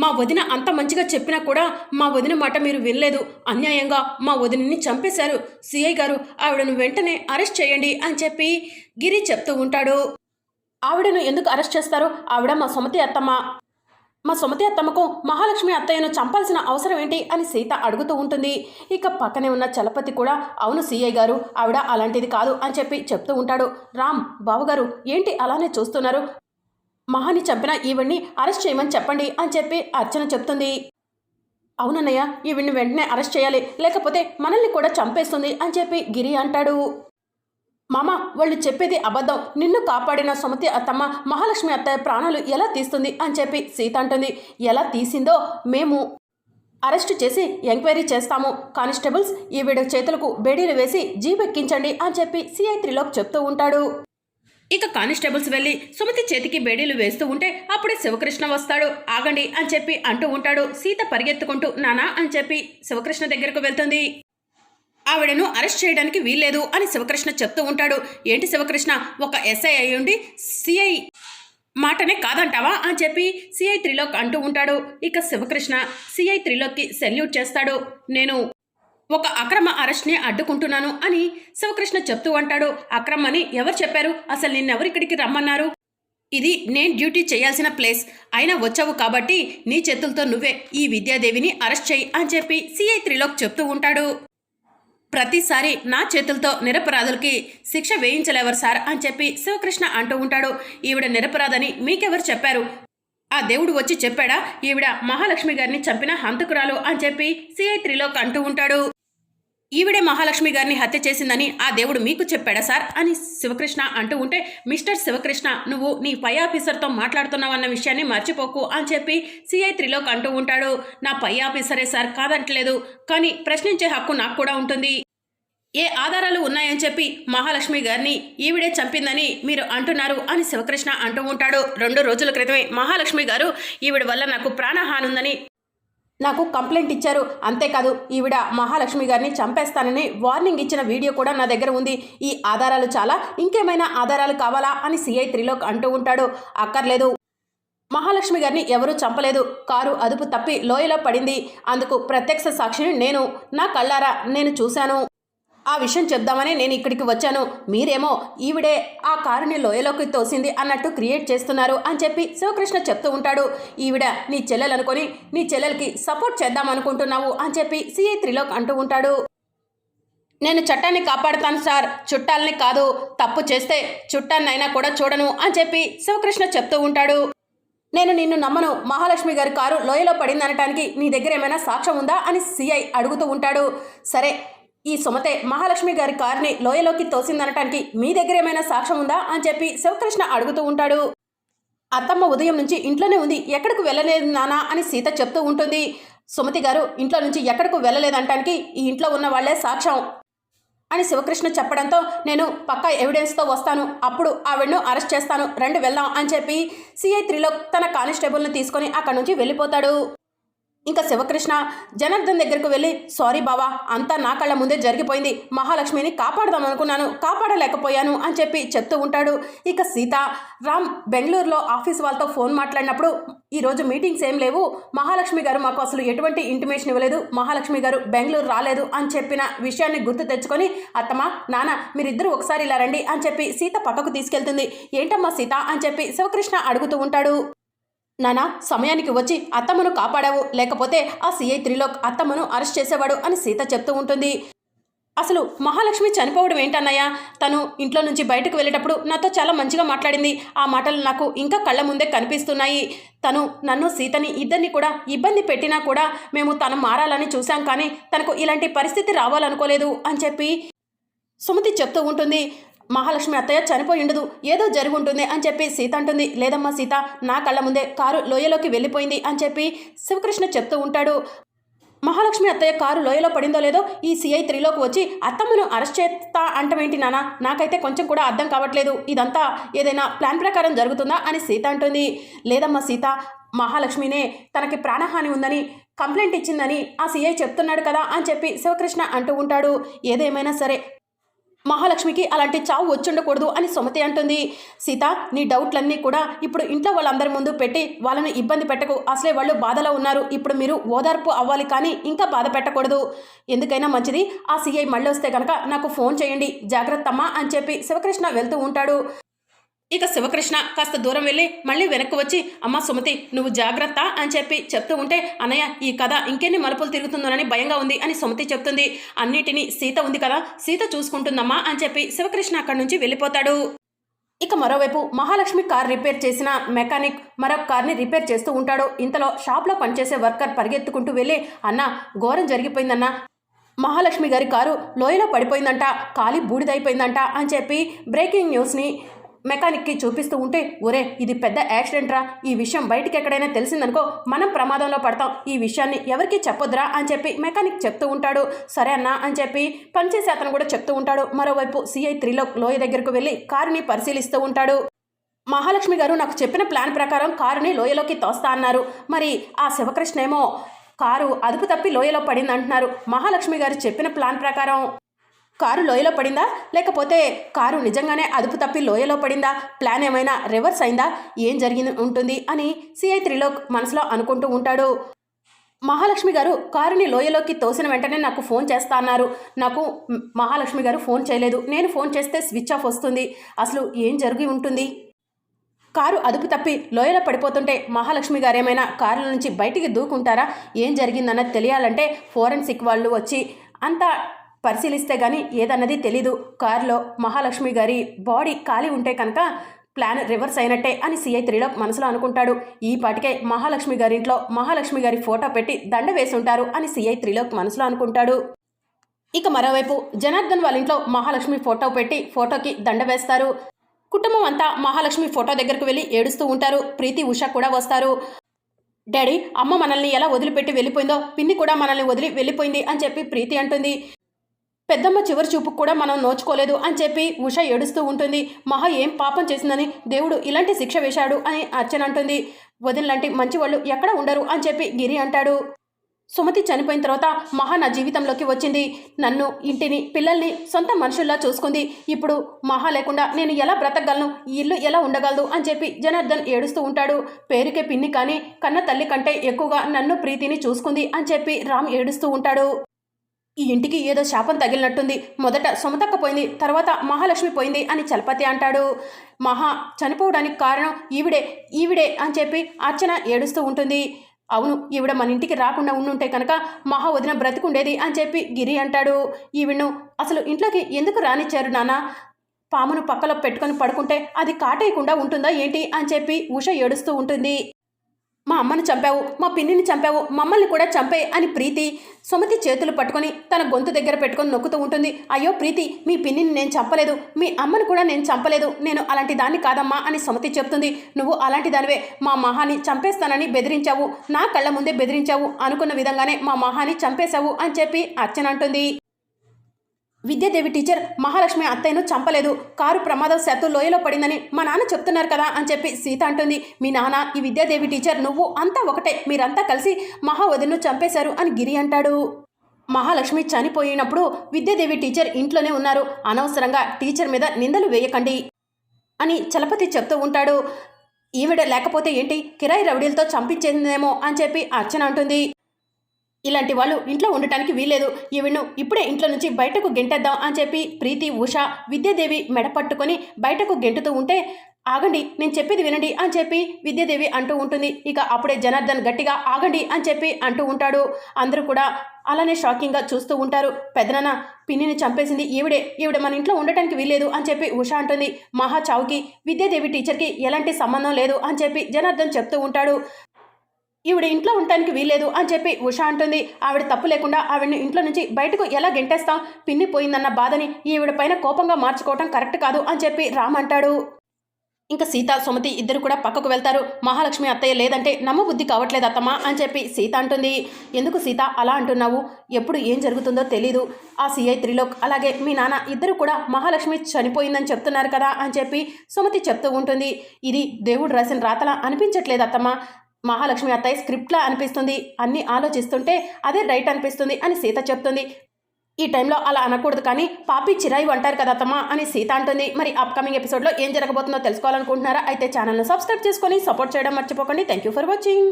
మా వదిన అంత మంచిగా చెప్పినా కూడా మా వదిన మాట మీరు వినలేదు. అన్యాయంగా మా వదినని చంపేశారు. సిఐ గారు ఆవిడను వెంటనే అరెస్ట్ చేయండి అని చెప్పి గిరి చెప్తూ ఉంటాడు. ఆవిడను ఎందుకు అరెస్ట్ చేస్తారు ఆవిడ మా సుమతి అత్తమ్మ. మా సుమతి అత్తమ్మకు మహాలక్ష్మి అత్తయ్యను చంపాల్సిన అవసరం ఏంటి అని సీత అడుగుతూ ఉంటుంది. ఇక పక్కనే ఉన్న చలపతి కూడా అవును సీఐ గారు ఆవిడ అలాంటిది కాదు అని చెప్పి చెప్తూ ఉంటాడు. రామ్ బావగారు ఏంటి అలానే చూస్తున్నారు? మహాని చంపిన ఈవిడ్ని అరెస్ట్ చేయమని చెప్పండి అని చెప్పి అర్చన చెప్తుంది. అవునన్నయ్య ఈవిడ్ని వెంటనే అరెస్ట్ చేయాలి. లేకపోతే మనల్ని కూడా చంపేస్తుంది అని చెప్పి గిరి అంటాడు. మామ వాళ్ళు చెప్పేది అబద్ధం. నిన్ను కాపాడిన సుమతి అత్తమ్మ మహాలక్ష్మి అత్తయ్య ప్రాణాలు ఎలా తీస్తుంది అని చెప్పి సీత అంటుంది. ఎలా తీసిందో మేము అరెస్ట్ చేసి ఎంక్వైరీ చేస్తాము. కానిస్టేబుల్స్ ఈవిడ చేతులకు బేడీలు వేసి జీపెక్కించండి అని చెప్పి సిఐ త్రిలోక్ చెప్తూ ఉంటాడు. ఇక కానిస్టేబుల్స్ వెళ్ళి సుమతి చేతికి బేడీలు వేస్తూ ఉంటే అప్పుడే శివకృష్ణ వస్తాడు. ఆగండి అని చెప్పి అంటూ ఉంటాడు. సీత పరిగెత్తుకుంటూ నానా అని చెప్పి శివకృష్ణ దగ్గరకు వెళ్తుంది. ఆవిడను అరెస్ట్ చేయడానికి వీల్లేదు అని శివకృష్ణ చెప్తూ ఉంటాడు. ఏంటి శివకృష్ణ ఒక ఎస్ఐ అయ్యుండి సిఐ మాటనే కాదంటావా? అని చెప్పి సిఐ త్రిలోక్ అంటూ ఉంటాడు. ఇక శివకృష్ణ సిఐ త్రిలోక్కి సెల్యూట్ చేస్తాడు. నేను ఒక అక్రమ అరెస్ట్ని అడ్డుకుంటున్నాను అని శివకృష్ణ చెప్తూ అంటాడు అక్రమని ఎవరు చెప్పారు? అసలు నిన్నెవరు ఇక్కడికి రమ్మన్నారు? ఇది నేను డ్యూటీ చేయాల్సిన ప్లేస్. అయినా వచ్చావు కాబట్టి నీ చేతులతో నువ్వే ఈ విద్యాదేవిని అరెస్ట్ చేయి అని చెప్పి సిఐ త్రిలోక్ చెప్తూ ఉంటాడు. ప్రతిసారి నా చేతులతో నిరపరాధులకి శిక్ష వేయించలేవరు సార్ అని చెప్పి శివకృష్ణ అంటూ ఉంటాడు. ఈవిడ నిరపరాధని మీకెవరు చెప్పారు? ఆ దేవుడు వచ్చి చెప్పాడా? ఈవిడ మహాలక్ష్మి గారిని చంపిన హంతకురాలు అని చెప్పి సిఐ త్రిలోక్ అంటూ ఉంటాడు. ఈవిడే మహాలక్ష్మి గారిని హత్య చేసిందని ఆ దేవుడు మీకు చెప్పాడా సార్? అని శివకృష్ణ అంటూ ఉంటే మిస్టర్ శివకృష్ణ నువ్వు నీ పై ఆఫీసర్తో మాట్లాడుతున్నావన్న విషయాన్ని మర్చిపోకు అని చెప్పి సిఐ త్రిలోక్ అంటూ ఉంటాడు. నా పై ఆఫీసరే సార్ కాదంటలేదు. కానీ ప్రశ్నించే హక్కు నాకు కూడా ఉంటుంది. ఏ ఆధారాలు ఉన్నాయని చెప్పి మహాలక్ష్మి గారిని ఈవిడే చంపిందని మీరు అంటున్నారు అని శివకృష్ణ అంటూ ఉంటాడు. రెండు రోజుల క్రితమే మహాలక్ష్మి గారు ఈవిడ వల్ల నాకు ప్రాణహాని ఉందని నాకు కంప్లైంట్ ఇచ్చారు. అంతేకాదు ఈవిడ మహాలక్ష్మి గారిని చంపేస్తానని వార్నింగ్ ఇచ్చిన వీడియో కూడా నా దగ్గర ఉంది. ఈ ఆధారాలు చాలా. ఇంకేమైనా ఆధారాలు కావాలా అని సిఐ త్రిలోక్ అంటూ ఉంటాడు. అక్కర్లేదు. మహాలక్ష్మి గారిని ఎవరూ చంపలేదు. కారు అదుపు తప్పి లోయలో పడింది. అందుకు ప్రత్యక్ష సాక్షిని నేను. నా కళ్ళారా నేను చూశాను. ఆ విషయం చెప్దామని నేను ఇక్కడికి వచ్చాను. మీరేమో ఈవిడే ఆ కారుని లోయలోకి తోసింది అన్నట్టు క్రియేట్ చేస్తున్నారు అని చెప్పి శివకృష్ణ చెప్తూ ఉంటాడు. ఈవిడ నీ చెల్లెలు అనుకొని నీ చెల్లెలకి సపోర్ట్ చేద్దాం అనుకుంటున్నావు అని చెప్పి సిఐ త్రిలోక్ అంటూ ఉంటాడు. నేను చట్టాన్ని కాపాడుతాను సార్. చుట్టాలని కాదు. తప్పు చేస్తే చుట్టాన్నైనా కూడా చూడను అని చెప్పి శివకృష్ణ చెప్తూ ఉంటాడు. నేను నిన్ను నమ్మను. మహాలక్ష్మి గారి కారు లోయలో పడిందనటానికి నీ దగ్గర ఏమైనా సాక్ష్యం ఉందా? అని సిఐ అడుగుతూ ఉంటాడు. సరే ఈ సుమతే మహాలక్ష్మి గారి కారుని లోయలోకి తోసిందనటానికి మీ దగ్గర ఏమైనా సాక్ష్యం ఉందా అని చెప్పి శివకృష్ణ అడుగుతూ ఉంటాడు. అత్తమ్మ ఉదయం నుంచి ఇంట్లోనే ఉంది ఎక్కడికి వెళ్ళలేదు నానా అని సీత చెప్తూ ఉంటుంది. సుమతి గారు ఇంట్లో నుంచి ఎక్కడికి వెళ్ళలేదంటానికి ఈ ఇంట్లో ఉన్న వాళ్ళే సాక్ష్యం అని శివకృష్ణ చెప్పడంతో నేను పక్కా ఎవిడెన్స్తో వస్తాను అప్పుడు ఆవిడను అరెస్ట్ చేస్తాను రెండు వెళ్దాం అని చెప్పి సిఐ త్రిలోక్ తన కానిస్టేబుల్ని తీసుకొని అక్కడి నుంచి వెళ్ళిపోతాడు. ఇంకా శివకృష్ణ జనార్దన్ దగ్గరకు వెళ్ళి సారీ బావా అంతా నా కళ్ళ ముందే జరిగిపోయింది. మహాలక్ష్మిని కాపాడదాం అనుకున్నాను. కాపాడలేకపోయాను అని చెప్పి చెప్తూ ఉంటాడు. ఇక సీత రామ్ బెంగళూరులో ఆఫీస్ వాళ్ళతో ఫోన్ మాట్లాడినప్పుడు ఈరోజు మీటింగ్స్ ఏం లేవు. మహాలక్ష్మి గారు మాకు అసలు ఎటువంటి ఇంటిమేషన్ ఇవ్వలేదు. మహాలక్ష్మి గారు బెంగళూరు రాలేదు అని చెప్పిన విషయాన్ని గుర్తు తెచ్చుకొని అత్తమ్మ నాన్న మీరిద్దరూ ఒకసారి ఇలా రండి అని చెప్పి సీత పక్కకు తీసుకెళ్తుంది. ఏంటమ్మా సీత అని చెప్పి శివకృష్ణ అడుగుతూ ఉంటాడు. నానా సమయానికి వచ్చి అత్తమ్మను కాపాడావు. లేకపోతే ఆ సిఐ త్రిలోక్ అత్తమ్మను అరెస్ట్ చేసేవాడు అని సీత చెప్తూ ఉంటుంది. అసలు మహాలక్ష్మి చనిపోవడం ఏంటన్నయ్యా? తను ఇంట్లో నుంచి బయటకు వెళ్ళేటప్పుడు నాతో చాలా మంచిగా మాట్లాడింది. ఆ మాటలు నాకు ఇంకా కళ్ళ ముందే కనిపిస్తున్నాయి. తను నన్ను సీతని ఇద్దరిని కూడా ఇబ్బంది పెట్టినా కూడా మేము తను మారాలని చూశాం కానీ తనకు ఇలాంటి పరిస్థితి రావాలనుకోలేదు అని చెప్పి సుమతి చెప్తూ ఉంటుంది. మహాలక్ష్మి అత్తయ్య చనిపోయి ఉండదు. ఏదో జరుగుంటుంది అని చెప్పి సీత అంటుంది. లేదమ్మా సీత నా కళ్ళ ముందే కారు లోయలోకి వెళ్ళిపోయింది అని చెప్పి శివకృష్ణ చెప్తూ ఉంటాడు. మహాలక్ష్మి అత్తయ్య కారు లోయలో పడిందో లేదో ఈ సిఐ త్రీలోకి వచ్చి అత్తమ్మను అరెస్ట్ చేస్తా అంటమేంటి నాన్న నాకైతే కొంచెం కూడా అర్థం కావట్లేదు. ఇదంతా ఏదైనా ప్లాన్ ప్రకారం జరుగుతుందా అని సీత అంటుంది. లేదమ్మా సీత మహాలక్ష్మినే తనకి ప్రాణహాని ఉందని కంప్లైంట్ ఇచ్చిందని ఆ సీఐ చెప్తున్నాడు కదా అని చెప్పి శివకృష్ణ అంటూ ఉంటాడు. ఏదేమైనా సరే మహాలక్ష్మికి అలాంటి చావు వచ్చుండకూడదు అని సుమతి అంటుంది. సీత నీ డౌట్లన్నీ కూడా ఇప్పుడు ఇంట్లో వాళ్ళందరి ముందు పెట్టి వాళ్ళని ఇబ్బంది పెట్టకు. అసలే వాళ్ళు బాధలో ఉన్నారు. ఇప్పుడు మీరు ఓదార్పు అవ్వాలి కానీ ఇంకా బాధ పెట్టకూడదు. ఎందుకైనా మంచిది. ఆ సీఐ మళ్ళీ వస్తే కనుక నాకు ఫోన్ చేయండి. జాగ్రత్తమ్మా అని చెప్పి శివకృష్ణ వెళ్తూ ఉంటాడు. ఇక శివకృష్ణ కాస్త దూరం వెళ్ళి మళ్ళీ వెనక్కి వచ్చి అమ్మ సుమతి నువ్వు జాగ్రత్త అని చెప్పి చెప్తూ ఉంటే అన్నయ్య ఈ కథ ఇంకెన్ని మలుపులు తిరుగుతుందోనని భయంగా ఉంది అని సుమతి చెప్తుంది. అన్నిటినీ సీత ఉంది కదా సీత చూసుకుంటుందమ్మా అని చెప్పి శివకృష్ణ అక్కడి నుంచి వెళ్ళిపోతాడు. ఇక మరోవైపు మహాలక్ష్మి కార్ రిపేర్ చేసిన మెకానిక్ మరొక కార్ని రిపేర్ చేస్తూ ఉంటాడు. ఇంతలో షాప్లో పనిచేసే వర్కర్ పరిగెత్తుకుంటూ వెళ్ళి అన్న ఘోరం జరిగిపోయిందన్న. మహాలక్ష్మి గారి కారు లోయలో పడిపోయిందంట కాలి బూడిదైపోయిందంట అని చెప్పి బ్రేకింగ్ న్యూస్ని మెకానిక్కి చూపిస్తూ ఉంటే ఒరే ఇది పెద్ద యాక్సిడెంట్ రా. ఈ విషయం బయటికి ఎక్కడైనా తెలిసిందనుకో మనం ప్రమాదంలో పడతాం. ఈ విషయాన్ని ఎవరికి చెప్పొద్దురా అని చెప్పి మెకానిక్ చెప్తూ ఉంటాడు. సరే అన్నా అని చెప్పి పనిచేసే అతను కూడా చెప్తూ ఉంటాడు. మరోవైపు సిఐ త్రీలో లోయ దగ్గరకు వెళ్ళి కారుని పరిశీలిస్తూ ఉంటాడు. మహాలక్ష్మి గారు నాకు చెప్పిన ప్లాన్ ప్రకారం కారుని లోయలోకి తోస్తా అన్నారు. మరి ఆ శివకృష్ణ ఏమో కారు అదుపు తప్పి లోయలో పడింది అంటున్నారు మహాలక్ష్మి గారు చెప్పిన ప్లాన్ ప్రకారం కారు లోయలో పడిందా? లేకపోతే కారు నిజంగానే అదుపు తప్పి లోయలో పడిందా? ప్లాన్ ఏమైనా రివర్స్ అయిందా? ఏం జరిగింది? ఉంటుంది అని సిఐ త్రిలోక్ మనసులో అనుకుంటూ ఉంటాడు. మహాలక్ష్మి గారు కారుని లోయలోకి తోసిన వెంటనే నాకు ఫోన్ చేస్తా అన్నారు. నాకు మహాలక్ష్మి గారు ఫోన్ చేయలేదు. నేను ఫోన్ చేస్తే స్విచ్ ఆఫ్ వస్తుంది. అసలు ఏం జరిగి ఉంటుంది? కారు అదుపు తప్పి లోయలో పడిపోతుంటే మహాలక్ష్మి గారు ఏమైనా కారుల నుంచి బయటికి దూకుంటారా? ఏం జరిగిందన్నది తెలియాలంటే ఫోరెన్సిక్ వాళ్ళు వచ్చి అంతా పరిశీలిస్తే గానీ ఏదన్నది తెలీదు. కారులో మహాలక్ష్మి గారి బాడీ ఖాళీ ఉంటే కనుక ప్లాన్ రివర్స్ అయినట్టే అని సిఐ త్రీలో మనసులో అనుకుంటాడు. ఈ పాటికే మహాలక్ష్మి గారి ఇంట్లో మహాలక్ష్మి గారి ఫోటో పెట్టి దండ వేసి ఉంటారు అని సిఐ త్రీలోక్ మనసులో అనుకుంటాడు. ఇక మరోవైపు జనార్దన్ వాళ్ళ ఇంట్లో మహాలక్ష్మి ఫోటో పెట్టి ఫోటోకి దండ వేస్తారు. కుటుంబం అంతా మహాలక్ష్మి ఫోటో దగ్గరకు వెళ్ళి ఏడుస్తూ ఉంటారు. ప్రీతి ఉష కూడా వస్తారు. డాడీ అమ్మ మనల్ని ఎలా వదిలిపెట్టి వెళ్ళిపోయిందో పిన్ని కూడా మనల్ని వదిలి వెళ్ళిపోయింది అని చెప్పి ప్రీతి అంటుంది. పెద్దమ్మ చివరి చూపుకు కూడా మనం నోచుకోలేదు అని చెప్పి ఉష ఏడుస్తూ ఉంటుంది. మహా ఏం పాపం చేసిందని దేవుడు ఇలాంటి శిక్ష వేశాడు అని అర్చన అంటుంది. వదినలాంటి మంచి వాళ్ళు ఎక్కడ ఉండరు అని చెప్పి గిరి అంటాడు. సుమతి చనిపోయిన తర్వాత మహా నా జీవితంలోకి వచ్చింది. నన్ను ఇంటిని పిల్లల్ని సొంత మనుషుల్లా చూసుకుంది. ఇప్పుడు మహా లేకుండా నేను ఎలా బ్రతకగలను? ఈ ఇల్లు ఎలా ఉండగలదు? అని చెప్పి జనార్దన్ ఏడుస్తూ ఉంటాడు. పేరుకే పిన్ని కానీ కన్న తల్లి కంటే ఎక్కువగా నన్ను ప్రీతిని చూసుకుంది అని చెప్పి రామ్ ఏడుస్తూ ఉంటాడు. ఈ ఇంటికి ఏదో శాపం తగిలినట్టుంది. మొదట సుమతక్క పోయింది తర్వాత మహాలక్ష్మి పోయింది అని చలపతి అంటాడు. మహా చనిపోవడానికి కారణం ఈవిడే ఈవిడే అని చెప్పి అర్చన ఏడుస్తూ ఉంటుంది. అవును ఈవిడ మన ఇంటికి రాకుండా ఉండుంటే కనుక మహా వదిన బ్రతికుండేది అని చెప్పి గిరి అంటాడు. ఈవిడ్ను అసలు ఇంట్లోకి ఎందుకు రానిచ్చారు నాన్న? పామును పక్కలో పెట్టుకొని పడుకుంటే అది కాటేయకుండా ఉంటుందా ఏంటి అని చెప్పి ఉష ఏడుస్తూ ఉంటుంది. మా అమ్మని చంపావు మా పిన్నిని చంపావు మమ్మల్ని కూడా చంపే అని ప్రీతి సుమతి చేతులు పట్టుకొని తన గొంతు దగ్గర పెట్టుకొని నొక్కుతూ ఉంటుంది. అయ్యో ప్రీతి మీ పిన్నిని నేను చంపలేదు. మీ అమ్మని కూడా నేను చంపలేదు. నేను అలాంటి దాన్ని కాదమ్మా అని సుమతి చెప్తుంది. నువ్వు అలాంటి దానివే. మా మహాని చంపేస్తానని బెదిరించావు. నా కళ్ళ ముందే బెదిరించావు అనుకున్న విధంగానే మా మహాని చంపేశావు అని చెప్పి అర్చన అంటుంది. విద్యాదేవి టీచర్ మహాలక్ష్మి అత్తయ్యను చంపలేదు. కారు ప్రమాదవశాత్తు లోయలో పడిందని మా నాన్న చెప్తున్నారు కదా అని చెప్పి సీత అంటుంది. మీ నాన్న ఈ విద్యాదేవి టీచర్ నువ్వు అంతా ఒకటే. మీరంతా కలిసి మహావదిను చంపేశారు అని గిరి అంటాడు. మహాలక్ష్మి చనిపోయినప్పుడు విద్యాదేవి టీచర్ ఇంట్లోనే ఉన్నారు. అనవసరంగా టీచర్ మీద నిందలు వేయకండి అని చలపతి చెప్తూ ఉంటాడు. ఈవిడ లేకపోతే ఏంటి? కిరాయి రౌడీలతో చంపించేదేమో అని చెప్పి అర్చన అంటుంది. ఇలాంటి వాళ్ళు ఇంట్లో ఉండటానికి వీల్లేదు. ఈవిడ్ను ఇప్పుడే ఇంట్లో నుంచి బయటకు గెంటేద్దాం అని చెప్పి ప్రీతి ఉష విద్యాదేవి మెడ పట్టుకొని బయటకు గెంటుతూ ఉంటే ఆగండి నేను చెప్పేది వినండి అని చెప్పి విద్యాదేవి అంటూ ఉంటుంది. ఇక అప్పుడే జనార్దన్ గట్టిగా ఆగండి అని చెప్పి అంటూ ఉంటాడు. అందరూ కూడా అలానే షాకింగ్గా చూస్తూ ఉంటారు. పెదనాన్న పిన్నిని చంపేసింది ఈవిడే. ఈవిడ మన ఇంట్లో ఉండటానికి వీల్లేదు అని చెప్పి ఉష అంటుంది. మహా చావుకి విద్యాదేవి టీచర్కి ఎలాంటి సంబంధం లేదు అని చెప్పి జనార్దన్ చెప్తూ ఉంటాడు. ఈవిడ ఇంట్లో ఉండటానికి వీల్లేదు అని చెప్పి ఉష అంటుంది. ఆవిడ తప్పు లేకుండా ఆవిడని ఇంట్లో నుంచి బయటకు ఎలా గెంటేస్తాం? పిన్ని పోయిందన్న బాధని ఈవిడ పైన కోపంగా మార్చుకోవటం కరెక్ట్ కాదు అని చెప్పి రామ్ అంటాడు. ఇంకా సీత సుమతి ఇద్దరు కూడా పక్కకు వెళ్తారు. మహాలక్ష్మి అత్తయ్య లేదంటే నమ్మబుద్ధి కావట్లేదు అత్తమ్మ అని చెప్పి సీత అంటుంది. ఎందుకు సీత అలా అంటున్నావు? ఎప్పుడు ఏం జరుగుతుందో తెలీదు. ఆ సిఐ త్రిలోక్ అలాగే మీ నాన్న ఇద్దరు కూడా మహాలక్ష్మి చనిపోయిందని చెప్తున్నారు కదా అని చెప్పి సుమతి చెప్తూ ఉంటుంది. ఇది దేవుడు రాసిన రాతలా అనిపించట్లేదు అత్తమ్మ. మహాలక్ష్మి అత్తయ్య స్క్రిప్ట్లా అనిపిస్తుంది. అన్నీ ఆలోచిస్తుంటే అదే రైట్ అనిపిస్తుంది అని సీత చెప్తుంది. ఈ టైంలో అలా అనకూడదు కానీ పాపి చిరాయి అంటారు కదా అత్తమ్మ అని సీత అంటుంది. మరి అప్కమింగ్ ఎపిసోడ్లో ఏం జరగబోతుందో తెలుసుకోవాలనుకుంటున్నారా? అయితే ఛానల్ను సబ్స్క్రైబ్ చేసుకొని సపోర్ట్ చేయడం మర్చిపోకండి. Thank you for watching